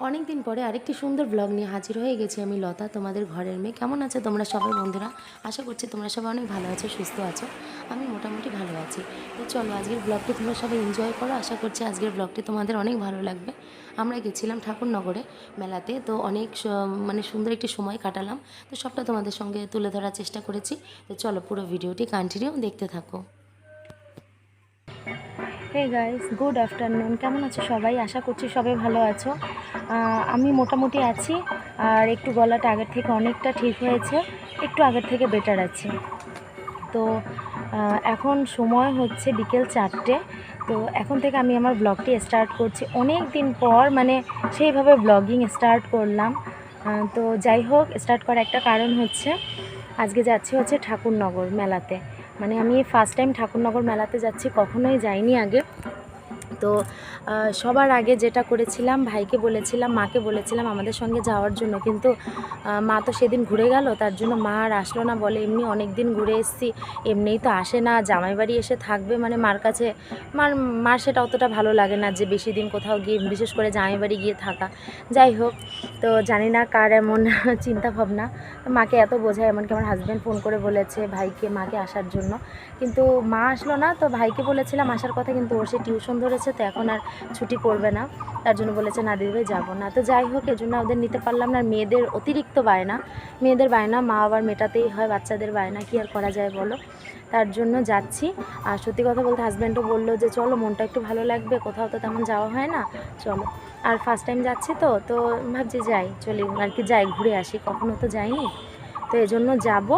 অনেক দিন পরে আরেকটি সুন্দর ব্লগ নিয়ে হাজির হয়ে গেছি আমি লতা, তোমাদের ঘরের মেয়ে। কেমন আছো তোমরা সবাই বন্ধুরা? আশা করছি তোমরা সবাই অনেক ভালো আছো, সুস্থ আছো। আমি মোটামুটি ভালো আছি। তো চলো আজকের ব্লগটি তোমরা সবাই এনজয় করো। আশা করছি আজকের ব্লগটি তোমাদের অনেক ভালো লাগবে। আমরা গেছিলাম ঠাকুরনগরে মেলাতে, তো অনেক মানে সুন্দর একটি সময় কাটালাম। তো সবটা তোমাদের সঙ্গে তুলে ধরার চেষ্টা করেছি। তো চলো পুরো ভিডিওটি কন্টিনিউ দেখতে থাকো। হে গাইস গুড আফটারনুন কেমন আছো সবাই? আশা করছি সবাই ভালো আছো। আমি মোটামুটি আছি, আর একটু গলাটা আগের থেকে অনেকটা ঠিক হয়েছে, একটু আগের থেকে বেটার আছে। তো এখন সময় হচ্ছে বিকেল চারটে। তো, এখন থেকে আমি আমার ব্লগটি স্টার্ট করছি। অনেক দিন পর মানে সেইভাবে ব্লগিং স্টার্ট করলাম। তো যাই হোক স্টার্ট করার একটা কারণ হচ্ছে, আজকে যাচ্ছি হচ্ছে ঠাকুরনগর মেলাতে। মানে আমি ফার্স্ট টাইম ঠাকুরনগর মেলাতে যাচ্ছি কখনোই যাইনি আগে। তো সবার আগে যেটা করেছিলাম, ভাইকে বলেছিলাম, মাকে বলেছিলাম আমাদের সঙ্গে যাওয়ার জন্য। কিন্তু মা তো সেদিন ঘুরে গেল, তার জন্য মা আর আসলো না বলে এমনি অনেক দিন ঘুরে এসেছি, এমনিই তো আসে না জামাই বাড়ি এসে থাকবে মানে মার কাছে, মার মার সেটা অতটা ভালো লাগে না যে বেশি দিন কোথাও গিয়ে, বিশেষ করে জামাই বাড়ি গিয়ে থাকা। যাই হোক, তো জানি না কার এমন চিন্তা ভাবনা মাকে এত বোঝায়, এমনকি আমার হাজব্যান্ড ফোন করে বলেছে ভাইকে, মাকে আসার জন্য। কিন্তু মা আসলো না, তো ভাইকে বলেছিলাম আসার কথা, কিন্তু ওর সে টিউশন ধরেছে তো এখন আর ছুটি পড়বে না। তার জন্য বলেছে, না দিদিভাই যাব না। তো যাই হোক এজন্য ওদের নিতে পারলাম না। মেয়েদের অতিরিক্ত বায়না। মেয়েদের বায়না, মা আবার মেটাতেই হয়, বাচ্চাদের বায়না, কি আর করা যায় বলো? তার জন্য যাচ্ছি। আর সত্যি কথা বলতে হাজব্যান্ডও বলল যে, চলো, মনটা একটু ভালো লাগবে, কোথাও তো তেমন যাওয়া হয় না, চলো। আর ফার্স্ট টাইম যাচ্ছি তো তো ভাবছি যাই, চলি, আর কি যাই, ঘুরে আসি। কখনো তো যাইনি। তো এজন্য যাব।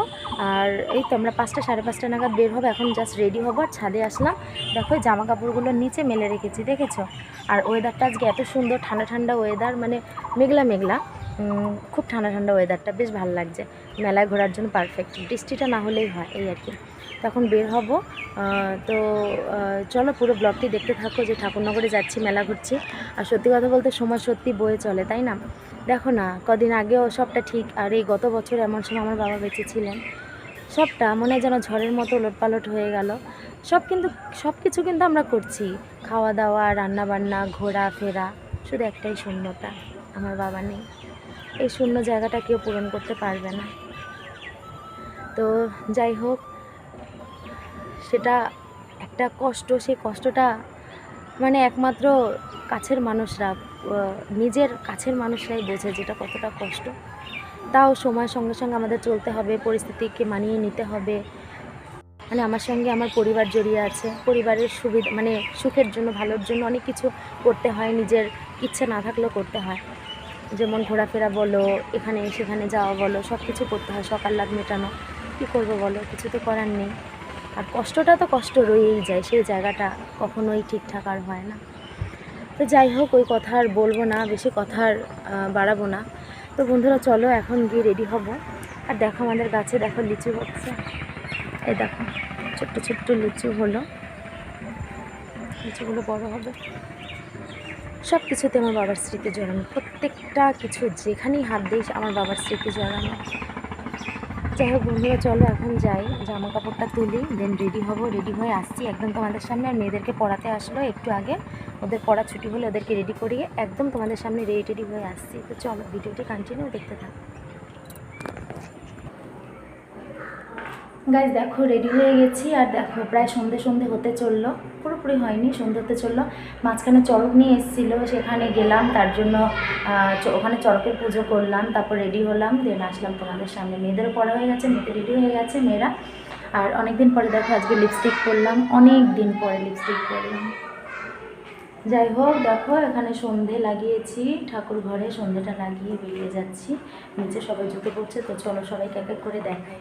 আর এই তো আমরা পাঁচটা, সাড়ে পাঁচটা নাগাদ বের হব, এখন জাস্ট রেডি হব আর ছাদে আসলাম। দেখো জামা কাপড়গুলো নিচে মেলে রেখেছি, দেখেছ? আর ওয়েদারটা আজকে এত সুন্দর, ঠান্ডা ঠান্ডা ওয়েদার মানে মেঘলা মেঘলা। খুব ঠান্ডা ঠান্ডা ওয়েদারটা বেশ ভালো লাগছে। মেলায় ঘোরার জন্য পারফেক্ট বৃষ্টিটা না হলেই হয়, এই আর কি। তখন বের হব। তো চলো পুরো ব্লগটি দেখতে থাকো যে ঠাকুরনগরে যাচ্ছি, মেলা ঘুরছি। আর সত্যি কথা বলতে সময় সত্যি বয়ে চলে, তাই না? দেখো না, কদিন আগেও সবটা ঠিক, আর এই গত বছর এমন সময় আমার বাবা বেঁচে ছিলেন। সবটা মনে যেন ঝড়ের মতো ওলটপালট হয়ে গেল। সব কিন্তু, সব কিছু কিন্তু আমরা করছি। খাওয়া দাওয়া রান্না বান্না ঘোরা ফেরা, শুধু একটাই শূন্যতা, আমার বাবা নেই। এই শূন্য জায়গাটা কেউ পূরণ করতে পারবে না। তো যাই হোক, সেটা একটা কষ্ট, সেই কষ্টটা মানে একমাত্র কাছের মানুষরা নিজের কাছের মানুষরাই বোঝে যেটা কতটা কষ্ট। তাও সময়ের সঙ্গে সঙ্গে আমাদের চলতে হবে, পরিস্থিতিকে মানিয়ে নিতে হবে। মানে আমার সঙ্গে আমার পরিবার জড়িয়ে আছে, পরিবারের সুবিধা মানে সুখের জন্য, ভালোর জন্য অনেক কিছু করতে হয়, নিজের ইচ্ছে না থাকলেও করতে হয়। যেমন ঘোরাফেরা বলো, এখানে সেখানে যাওয়া বলো সব কিছু করতে হয়, সকাল লাভ মেটানো। কী করব বলো, কিছু তো করার নেই। আর কষ্টটা তো কষ্ট রয়েই যায়, সেই জায়গাটা কখনোই ঠিকঠাক আর হয় না। তো যাই হোক, ওই কথা আর বলব না, বেশি কথা আর বাড়াবো না। তো বন্ধুরা, চলো এখন গিয়ে রেডি হব। আর দেখো আমাদের গাছে, দেখো লিচু হচ্ছে। এই দেখো, ছোট্ট ছোট্ট লিচু হলো। লিচুগুলো বড় হবে। সব কিছুতে আমার বাবার স্মৃতি জড়ানো। প্রত্যেকটা কিছু যেখানেই হাত দিই আমার বাবার স্মৃতি জড়ানো। যাই হোক বন্ধুরা, চলো এখন যাই জামা কাপড়টা তুলি দেন রেডি হব রেডি হয়ে আসছি। একদম তোমাদের সামনে আর মেয়েদেরকে পড়াতে আসলো একটু আগে। ওদের পড়া ছুটি হলে ওদেরকে রেডি করিয়ে একদম তোমাদের সামনে রেডি রেডি হয়ে আসছি। তো চলো ভিডিওটি কন্টিনিউ দেখতে থাকো। গাইজ দেখো রেডি হয়ে গেছি। আর দেখো, প্রায় সন্ধে সন্ধে হতে চলল। পুরোপুরি হয়নি, সন্ধে হতে চলল। মাঝখানে চড়ক নিয়ে এসেছিল, সেখানে গেলাম। তার জন্য ওখানে চড়কের পুজো করলাম। তারপর রেডি হলাম। দেন আসলাম তোমাদের সামনে। মেয়েদেরও পড়া হয়ে গেছে মেয়েদের রেডি হয়ে গেছে, মেয়েরা। আর অনেক দিন পরে দেখো, আজকে লিপস্টিক করলাম অনেক দিন পরে লিপস্টিক করলাম যাই হোক, দেখো, এখানে সন্ধে লাগিয়েছি। ঠাকুর ঘরে সন্ধেটা লাগিয়ে বেরিয়ে যাচ্ছি। নিচে সবাই ঝুঁকে পড়ছে তো চলো সবাইকে এক এক করে দেখাই।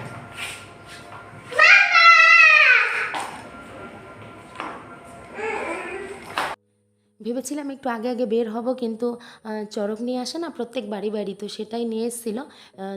ভেবেছিলাম একটু আগে আগে বের হব, কিন্তু চড়ক নিয়ে আসে না, প্রত্যেক বাড়ি বাড়ি। তো সেটাই নিয়ে এসেছিল।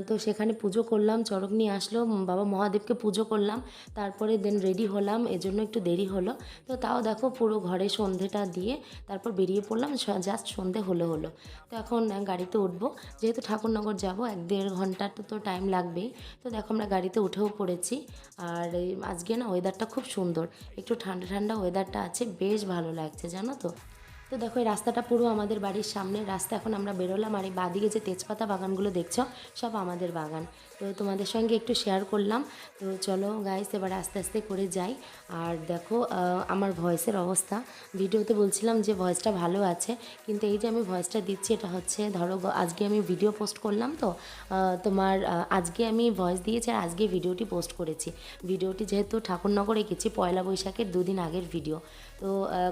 তো সেখানে পুজো করলাম, চড়ক নিয়ে আসলো বাবা মহাদেবকে পুজো করলাম। তারপরে দেন রেডি হলাম, এজন্য একটু দেরি হলো। তো তাও দেখো পুরো ঘরে সন্ধেটা দিয়ে তারপর বেরিয়ে পড়লাম জাস্ট সন্ধে হলো হলো। তো এখন গাড়িতে উঠবো, যেহেতু ঠাকুরনগর যাব, এক দেড় ঘণ্টা তো তো টাইম লাগবেই। তো দেখো আমরা গাড়িতে উঠেও পড়েছি। আর আজকে না ওয়েদারটা খুব সুন্দর। একটু ঠান্ডা ঠান্ডা ওয়েদারটা আছে, বেশ ভালো লাগছে, জানো তো? তো দেখো, এই রাস্তাটা পুরো আমাদের বাড়ির সামনে। রাস্তা এখন আমরা বেরোলাম, আর এই বাদিকে যে তেজপাতা বাগানগুলো দেখছ, সব আমাদের বাগান। তো তোমাদের সঙ্গে একটু শেয়ার করলাম। তো চলো গাইস এবার আস্তে আস্তে করে যাই। আর দেখো আমার ভয়েসের অবস্থা। ভিডিওতে বলছিলাম যে ভয়েসটা ভালো আছে, কিন্তু এই যে আমি ভয়েসটা দিচ্ছি, এটা হচ্ছে, ধরো আজকে আমি ভিডিও পোস্ট করলাম তো তোমার আজকে আমি ভয়েস দিয়েছি আর আজকে ভিডিওটি পোস্ট করেছি। ভিডিওটি যেহেতু ঠাকুরনগরে গেছি, পয়লা বৈশাখের দুদিন আগের ভিডিও তো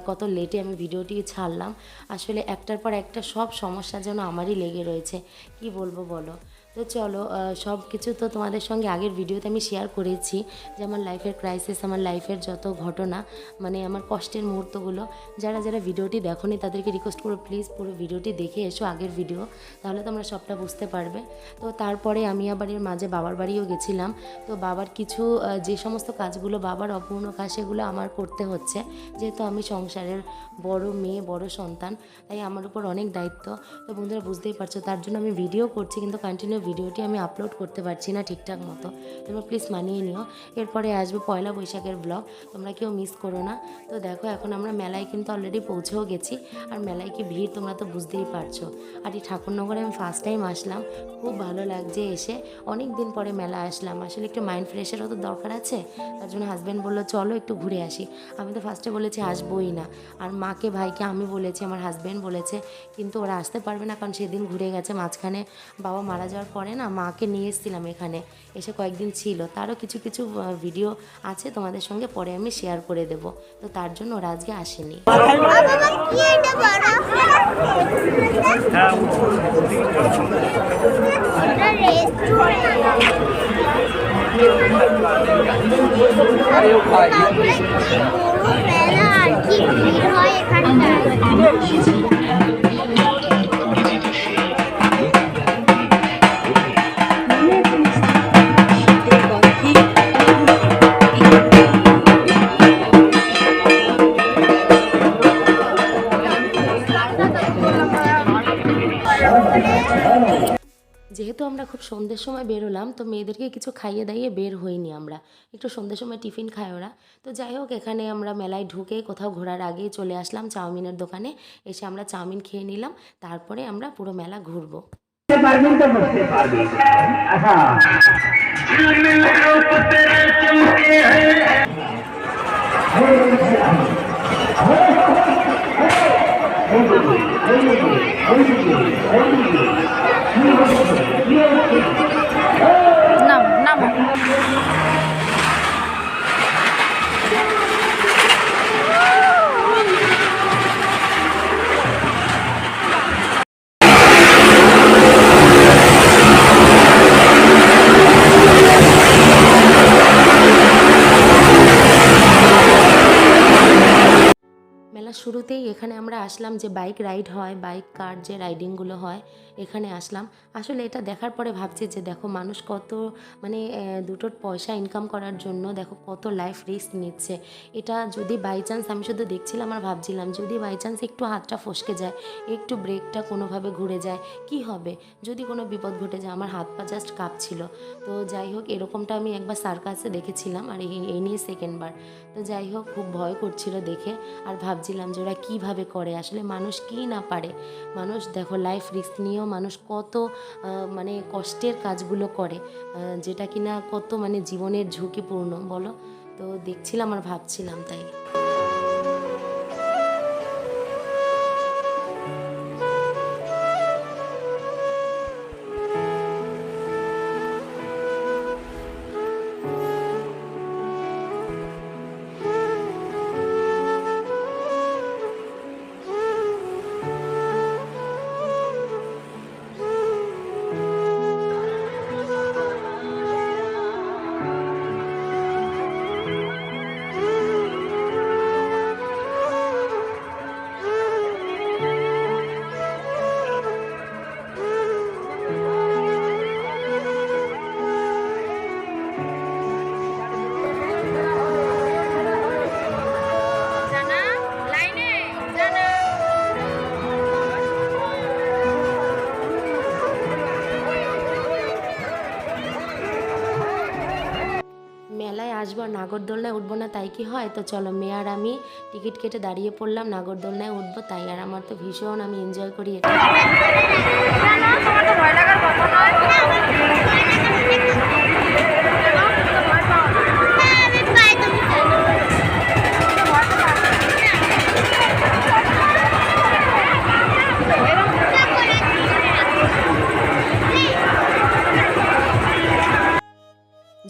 কত লেটে আমি ভিডিওটি ছাড়লাম। আসলে একটার পর একটা সব সমস্যা যেন আমারই লেগে রয়েছে। কি বলব বলো? তো চলো সব কিছু তো তোমাদের সঙ্গে আগের ভিডিওতে আমি শেয়ার করেছি যে আমার লাইফের ক্রাইসিস আমার লাইফের যত ঘটনা মানে আমার কষ্টের মুহূর্তগুলো। যারা যারা ভিডিওটি দেখোনি, তাদেরকে রিকোয়েস্ট করো প্লিজ পুরো ভিডিওটি দেখে এসো আগের ভিডিও তাহলে তোমরা সবটা বুঝতে পারবে। তো তারপরে আমি আবার এর মাঝে বাবার বাড়িও গেছিলাম। তো বাবার কিছু যে সমস্ত কাজগুলো বাবার অপূর্ণ কাজ, সেগুলো আমার করতে হচ্ছে। যেহেতু আমি সংসারের বড় মেয়ে, বড় সন্তান, তাই আমার উপর অনেক দায়িত্ব। তো বন্ধুরা, বুঝতেই পারছ, তার জন্য আমি ভিডিও করছি, কিন্তু কন্টিনিউ ভিডিওটি আমি আপলোড করতে পারছি না ঠিকঠাক মতো। তোমরা প্লিজ মানিয়ে নিও। এরপরে আসবে পয়লা বৈশাখের ব্লগ তোমরা কেউ মিস করো না। তো দেখো, এখন আমরা মেলায় কিন্তু অলরেডি পৌঁছেও গেছি। আর মেলায় কি ভিড় তোমরা তো বুঝতেই পারছ। আর এই ঠাকুরনগরে আমি ফার্স্ট টাইম আসলাম। খুব ভালো লাগছে এসে। অনেক দিন পরে মেলা আসলাম। আসলে একটু মাইন্ড ফ্রেশেরও তো দরকার আছে। তার জন্য হাজব্যান্ড বলল, চলো একটু ঘুরে আসি। আমি তো ফার্স্টে বলেছি, আসবোই না। আর মাকে, ভাইকে আমি বলেছি, আমার হাজব্যান্ড বলেছে, কিন্তু ওরা আসতে পারবে না কারণ সেদিন ঘুরে গেছে মাঝখানে। বাবা মারা যাওয়ার পরে না মাকে নিয়ে এসেছিলাম এখানে। এসে কয়েকদিন ছিল। তারও কিছু কিছু ভিডিও আছে তোমাদের সঙ্গে, পরে আমি শেয়ার করে দেব। তো তার জন্য ওরা আজকে আসেনি। কি ভিড় হয় এখানটায় সন্ধ্যের সময় বেরোলাম, তো মেয়েদেরকে কিছু খাইয়ে দাইয়ে বের হইনি আমরা। একটু সন্ধ্যের সময় টিফিন খায় ওরা। তো যাই হোক, এখানে আমরা মেলায় ঢুকে কোথাও ঘোরার আগেই চলে আসলাম চাউমিনের দোকানে। এসে আমরা চাউমিন খেয়ে নিলাম, তারপরে আমরা পুরো মেলা ঘুরবো। পারবেন তো পারবেন হ্যাঁ শুরুতেই এখানে আমরা আসলাম যে বাইক রাইড হয় বাইক কার যে রাইডিংগুলো হয়, এখানে আসলাম। আসলে এটা দেখার পরে ভাবছি যে দেখো মানুষ কত মানে দুটোর পয়সা ইনকাম করার জন্য দেখো কত লাইফ রিস্ক নিচ্ছে। এটা যদি বাই চান্স আমি শুধু দেখছিলাম আর ভাবছিলাম, যদি বাই চান্স একটু হাতটা ফসকে যায়, একটু ব্রেকটা কোনোভাবে ঘুরে যায়, কি হবে? যদি কোনো বিপদ ঘটে যায়, আমার হাত পা জাস্ট কাঁপছিল। তো যাই হোক, এরকমটা আমি একবার সার্কাসে দেখেছিলাম আর এই নিয়ে সেকেন্ডবার তো যাই হোক, খুব ভয় করছিল দেখে আর ভাবছিলাম যে ওরা কীভাবে করে। আসলে মানুষ কী না পারে? মানুষ দেখো লাইফ রিস্ক নিয়েও মানুষ কত মানে কষ্টের কাজগুলো করে যেটা কিনা কত মানে জীবনের ঝুঁকিপূর্ণ, বলো? তো দেখছিলাম আর ভাবছিলাম তাই। নাগরদোলনায় উঠবো না, তাই কি হয়? তো চলো, মেয়ে আর আমি টিকিট কেটে দাঁড়িয়ে পড়লাম, নাগরদোলনায় উঠবো তাই। আর আমার তো ভীষণ আমি এনজয় করি এটা।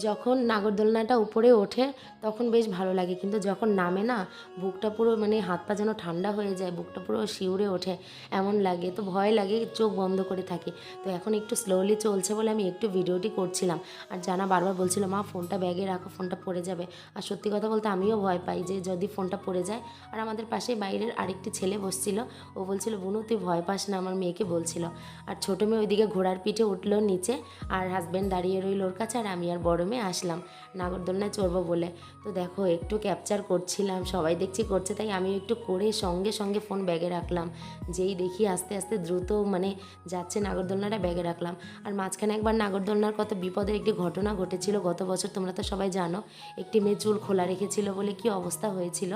যখন নাগরদোলনাটা উপরে ওঠে, তখন বেশ ভালো লাগে। কিন্তু যখন নামে না, বুকটা পুরো মানে হাত পা যেন ঠান্ডা হয়ে যায়, বুকটা পুরো শিউরে ওঠে, এমন লাগে। তো ভয় লাগে, চোখ বন্ধ করে থাকি। তো এখন একটু স্লোলি চলছে বলে আমি একটু ভিডিওটি করছিলাম। আর জানা বারবার বলছিল, মা, ফোনটা ব্যাগে রাখো, ফোনটা পড়ে যাবে। আর সত্যি কথা বলতে আমিও ভয় পাই যে যদি ফোনটা পড়ে যায়। আর আমাদের পাশে বাইরের আরেকটি ছেলে বসছিল। ও বলছিল, বুনু, তুই ভয় পাস না, আমার মেয়েকে বলছিল। আর ছোটো মেয়ে ওইদিকে ঘোড়ার পিঠে উঠল নিচে। আর হাজব্যান্ড দাঁড়িয়ে রইল ওর কাছে, আর আমি আর বড় আসলাম। নাগরদোলনায় চড়বো বলে। তো দেখো, একটু ক্যাপচার করছিলাম, সবাই দেখছি করছে, তাই আমি একটু করে সঙ্গে সঙ্গে ফোন ব্যাগে রাখলাম। যেই দেখি আস্তে আস্তে দ্রুত মানে যাচ্ছে নাগরদোলনাটা ব্যাগে রাখলাম। আর মাঝখানে একবার নাগরদোলনার কত বিপদের একটি ঘটনা ঘটেছিল, গত বছর তোমরা তো সবাই জানো, একটি মেয়ে চুল খোলা রেখেছিল বলে কি অবস্থা হয়েছিল।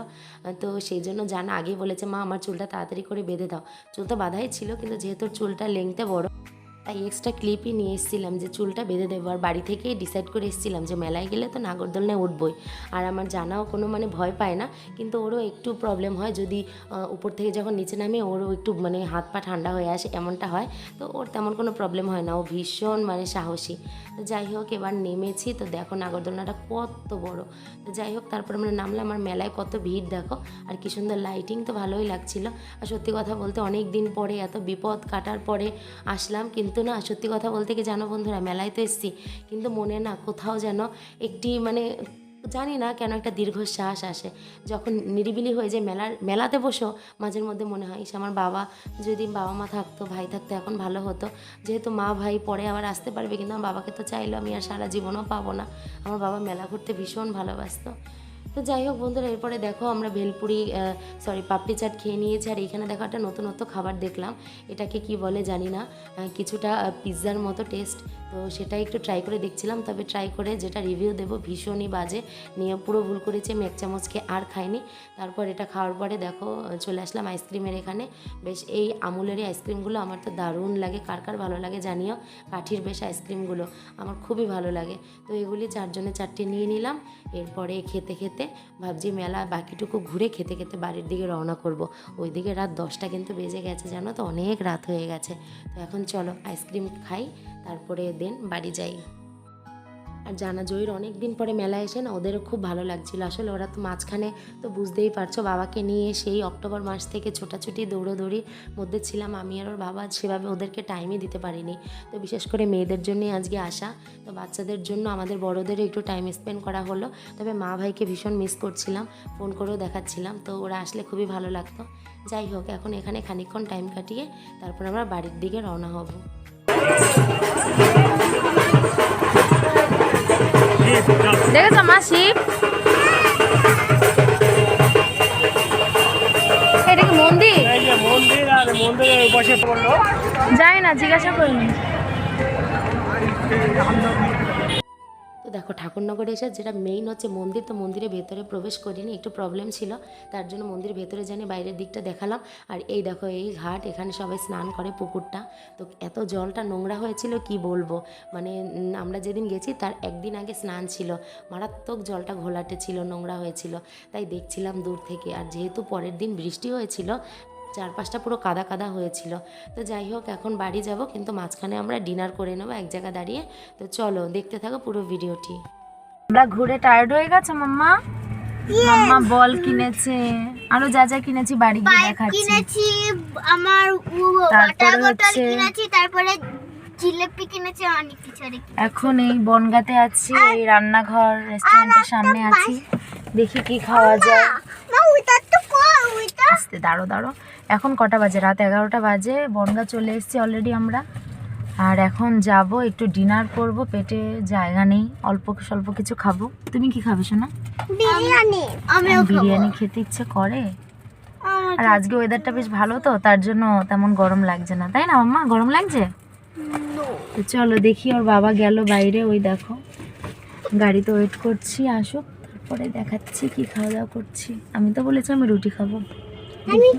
তো সেই জন্য জানা আগে বলেছে, মা, আমার চুলটা তাড়াতাড়ি করে বেঁধে দাও। চুল তো বাঁধাই ছিল, কিন্তু যেহেতু চুলটা লেংতে বড় তাই এক্সট্রা ক্লিপই নিয়ে এসেছিলাম যে চুলটা বেঁধে দেবো। আর বাড়ি থেকেই ডিসাইড করে এসেছিলাম যে মেলায় গেলে তো নাগরদোলনায় উঠবই। আর আমার জানাও কোনো মানে ভয় পায় না, কিন্তু ওরও একটু প্রবলেম হয় যদি উপর থেকে যখন নিচে নামে ওরও একটু মানে হাত পা ঠান্ডা হয়ে আসে এমনটা হয়, তো ওর তেমন কোনো প্রবলেম হয় না। ও ভীষণ মানে সাহসী। তো যাই হোক, এবার নেমেছি। তো দেখো নাগরদোলনাটা কত বড়। তো যাই হোক, তারপর আমরা নামলাম। আর মেলায় কত ভিড়, দেখো। আর কি সুন্দর লাইটিং তো ভালোই লাগছিল। আর সত্যি কথা বলতে অনেক দিন পরে, এত বিপদ কাটার পরে আসলাম। কিন্তু না, সত্যি কথা বলতে কি জানো বন্ধুরা, মেলায় তো এসছি। কিন্তু মনে না কোথাও যেন একটি মানে জানি না কেন একটা দীর্ঘশ্বাস আসে। যখন নিরিবিলি হয়ে যায় মেলার, মেলাতে বসো মাঝের মধ্যে মনে হয় সে আমার বাবা যদি বাবা মা থাকতো, ভাই থাকতো, এখন ভালো হতো। যেহেতু মা, ভাই পরে আবার আসতে পারবে, কিন্তু আমার বাবাকে তো চাইলো আমি আর সারা জীবনও পাবো না। আমার বাবা মেলা ঘুরতে ভীষণ ভালোবাসতো। তো যাই হোক বন্ধুরা, এরপরে দেখো আমরা ভেলপুরি সরি পাপড়ি চাট খেয়ে নিয়েছি। আর এখানে দেখো একটা নতুনত্ব খাবার দেখলাম। এটাকে কি বলে জানি না। কিছুটা পিৎজার মতো টেস্ট তো সেটা একটু ট্রাই করে দেখছিলাম। তবে ট্রাই করে যেটা রিভিউ দেবো, ভীষণই বাজে। নিয়ে পুরো ভুল করেছি, আমি এক চামচ খেয়ে আর খাইনি। তারপর এটা খাওয়ার পরে দেখো, চলে আসলাম আইসক্রিমের এখানে। বেশ, এই আমুলেরই আইসক্রিমগুলো আমার তো দারুণ লাগে। কার কার ভালো লাগে জানিও? কাঠির বেশ আইসক্রিমগুলো আমার খুবই ভালো লাগে। তো এগুলি চারজনে চারটে নিয়ে নিলাম। এরপরে খেতে খেতে ভাবছি মেলা বাকিটুকু ঘুরে খেতে খেতে বাড়ির দিকে রওনা করব। ওইদিকে রাত দশটা কিন্তু বেজে গেছে, জানো তো? অনেক রাত হয়ে গেছে। তো এখন চলো আইসক্রিম খাই, তারপরে দেন বাড়ি যাই। আর জানা জয়ীর অনেক দিন পরে মেলা এসে না ওদেরও খুব ভালো লাগছিল। আসলে ওরা তো মাঝখানে তো বুঝতেই পারছ বাবাকে নিয়ে সেই অক্টোবর মাস থেকে ছোটাছুটি দৌড়োদৌড়ির মধ্যে ছিলাম আমি আর ওর বাবা সেভাবে ওদেরকে টাইমই দিতে পারিনি। তো বিশেষ করে মেয়েদের জন্যই আজকে আসা। তো বাচ্চাদের জন্য আমাদের বড়োদেরও একটু টাইম স্পেন্ড করা হলো। তবে মা ভাইকে ভীষণ মিস করছিলাম ফোন করেও দেখাচ্ছিলাম। তো ওরা আসলে খুবই ভালো লাগতো। যাই হোক, এখন এখানে খানিকক্ষণ টাইম কাটিয়ে তারপর আমরা বাড়ির দিকে রওনা হব। দেখেছ মা শিব এটা কি মন্দির যাই না জিজ্ঞাসা করিনি তো দেখো ঠাকুরনগরে এসে যেটা মেইন হচ্ছে মন্দির, তো মন্দিরের ভেতরে প্রবেশ করিনি, একটু প্রবলেম ছিল। তার জন্য মন্দির ভেতরে জানি বাইরের দিকটা দেখালাম। আর এই দেখো, এই ঘাট, এখানে সবাই স্নান করে পুকুরটা। তো এত জলটা নোংরা হয়েছিল, কি বলব? মানে আমরা যেদিন গেছি, তার একদিন আগে স্নান ছিল। মারাত্মক জলটা ঘোলাটে ছিল, নোংরা হয়েছিল। তাই দেখছিলাম দূর থেকে। আর যেহেতু পরের দিন বৃষ্টি হয়েছিল চারপাশটা পুরো কাদা কাদা হয়েছিল। তো যাই হোক এখন বাড়ি যাব কিন্তু মাঝখানে আমরা ডিনার করে নেব এক জায়গা দাঁড়িয়ে। তো চলো দেখতে থাকো পুরো ভিডিওটি। আমরা ঘুরে টায়ার্ড হয়ে গেছে মাম্মা? মাম্মা বল কিনেছে। আরও যা যা কিনেছি বাড়ি গিয়ে দেখাচ্ছি। কিনেছি আমার ওয়াটার বোতল কিনেছি তারপরে জিলেপি কিনেছি অনেক কিছু আর এখন এই বনগাতে আছি এই রান্নাঘর রেস্টুরেন্টের সামনে আছি। দেখি কি খাওয়া যায়। মা ওইটা তো আস্তে দাঁড়ো দাঁড়ো। এখন কটা বাজে? রাত এগারোটা বাজে বনগা চলে এসেছি অলরেডি আমরা। আর এখন যাব একটু ডিনার করব পেটে জায়গা নেই অল্প স্বল্প কিছু খাব। তুমি কি খাবে শোনা? বিরিয়ানি। বিরিয়ানি খেতে ইচ্ছে করে? আর আজকে ওয়েদারটা বেশ ভালো তো তার জন্য তেমন গরম লাগছে না। তাই না মাম্মা? গরম লাগছে? তো চলো দেখি ওর বাবা গেল বাইরে ওই দেখো। গাড়িতে ওয়েট করছি আসুক। পরে দেখাচ্ছি কি খাওয়া দাওয়া করছি। আমি তো বলেছি আমি রুটি খাব। আমি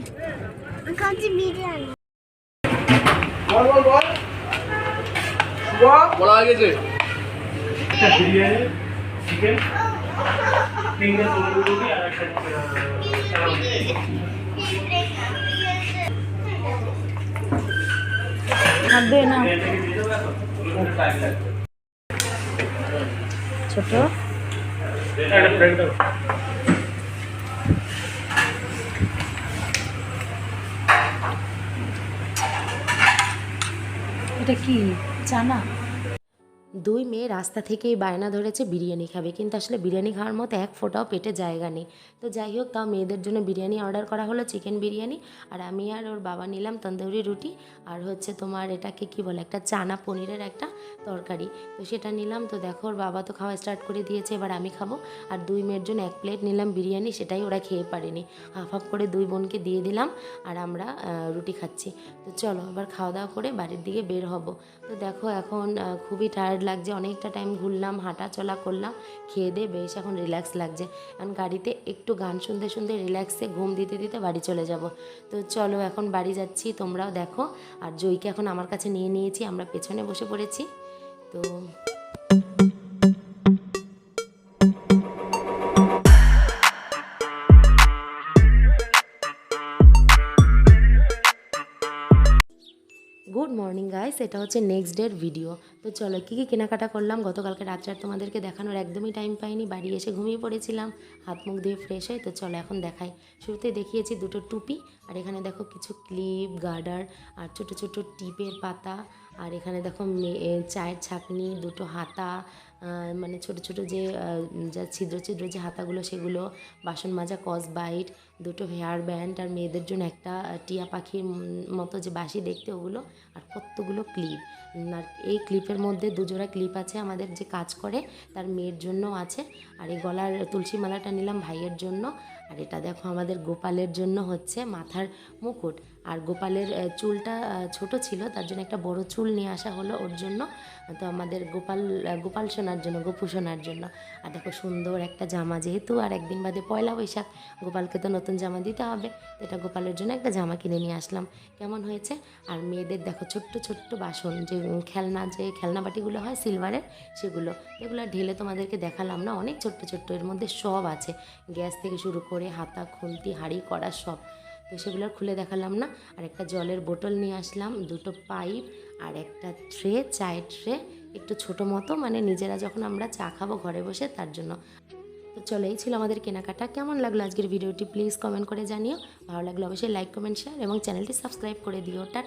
খাচ্ছি বিরিয়ানি। বলা হয়ে গেছে। বিরিয়ানি চিকেন তিনটে তন্দুরি রুটি আর একটা খাবে না। ছোট। এটা কি? চানা? দুই মেয়ে রাস্তা থেকেই বায়না ধরেছে বিরিয়ানি খাবে। কিন্তু আসলে বিরিয়ানি খাওয়ার মতো এক ফোঁটাও পেটে জায়গা নেই। তো যাই হোক, তাও মেয়েদের জন্য বিরিয়ানি অর্ডার করা হলো, চিকেন বিরিয়ানি। আর আমি আর ওর বাবা নিলাম তন্দুরি রুটি আর হচ্ছে তোমার এটাকে কি বলে, একটা চানা পনিরের একটা তরকারি। তো সেটা নিলাম। তো দেখো, ওর বাবা তো খাওয়া স্টার্ট করে দিয়েছে, এবার আমি খাব। আর দুই মেয়ের জন্য এক প্লেট নিলাম বিরিয়ানি, সেটাই ওরা খেয়ে পারেনি। হাফ হাফ করে দুই বোনকে দিয়ে দিলাম আর আমরা রুটি খাচ্ছি। তো চলো, এবার খাওয়া দাওয়া করে বাড়ির দিকে বের হব। তো দেখো, এখন খুবই টায়ার্ড লাগছে, অনেকটা টাইম ঘুরলাম হাঁটা চলা করলাম, খেয়ে দিয়ে বেশ এখন রিল্যাক্স লাগছে। এখন গাড়িতে একটু গান শুনতে শুনতে রিল্যাক্সে ঘুম দিতে দিতে বাড়ি চলে যাব। তো চলো এখন বাড়ি যাচ্ছি, তোমরাও দেখো। আর জয়কে এখন আমার কাছে নিয়ে নিয়েছি, আমরা পেছনে বসে পড়েছি। তো এটা হচ্ছে নেক্সট ডের ভিডিও তো চলো, কী কী কেনাকাটা করলাম? গতকালকে রাত্রে আর তোমাদেরকে দেখানোর একদমই টাইম পাইনি। বাড়ি এসে ঘুমিয়ে পড়েছিলাম, হাত মুখ দিয়ে ফ্রেশ হয়ে তো চলো এখন দেখাই। শুরুতে দেখিয়েছি দুটো টুপি, আর এখানে দেখো কিছু ক্লিপ গার্ডার আর ছোটো ছোটো টিপের পাতা, আর এখানে দেখো চায়ের ছাঁকনি, দুটো হাতা মানে ছোট ছোট যে যা ছিদ্র ছিদ্র যে হাতাগুলো, সেগুলো, বাসন মাজা, কস বাইট, দুটো হেয়ার ব্যান্ড আর মেয়েদের জন্য একটা টিয়া পাখির মতো যে বাসি দেখতে, ওগুলো, আর কতগুলো ক্লিপ। আর এই ক্লিপের মধ্যে দুজোড়া ক্লিপ আছে আমাদের যে কাজ করে, তার মেয়ের জন্য আছে। আর এই গলার তুলসী মালাটা নিলাম ভাইয়ের জন্য। আর এটা দেখো আমাদের গোপালের জন্য হচ্ছে মাথার মুকুট। আর গোপালের চুলটা ছোট ছিল, তার জন্য একটা বড় চুল নিয়ে আসা হলো ওর জন্য। তো আমাদের গোপাল গোপাল সোনার জন্য, গোপু সোনার জন্য। আর দেখো সুন্দর একটা জামা যেহেতু, আর একদিন বাদে পয়লা বৈশাখ, গোপালকে তো নতুন জামা দিতে হবে। এটা গোপালের জন্য একটা জামা কিনে নিয়ে আসলাম। কেমন হয়েছে? আর মেয়েদের দেখো ছোট্ট ছোট্ট বাসন, যে খেলনা যে খেলনা বাটিগুলো হয় সিলভারের, সেগুলো। এগুলো ঢেলে তোমাদেরকে দেখালাম না, অনেক ছোট্ট ছোট্ট, এর মধ্যে সব আছে। গ্যাস থেকে শুরু করে হাতা, খুন্তি, হাঁড়ি করা সব। তো সেগুলো খুলে দেখালাম না। আর একটা জলের বোতল নিয়ে আসলাম, দুটো পাইপ আর একটা ট্রে, চায়ের ট্রে। একটু ছোট মতো মানে নিজেরা যখন আমরা চা খাব ঘরে বসে, তার জন্য। তো চলেই ছিল আমাদের কেনাকাটা। কেমন লাগল আজকের ভিডিওটি? প্লিজ কমেন্ট করে জানিও। ভালো লাগলে অবশ্যই লাইক কমেন্ট শেয়ার এবং চ্যানেলটি সাবস্ক্রাইব করে দিও।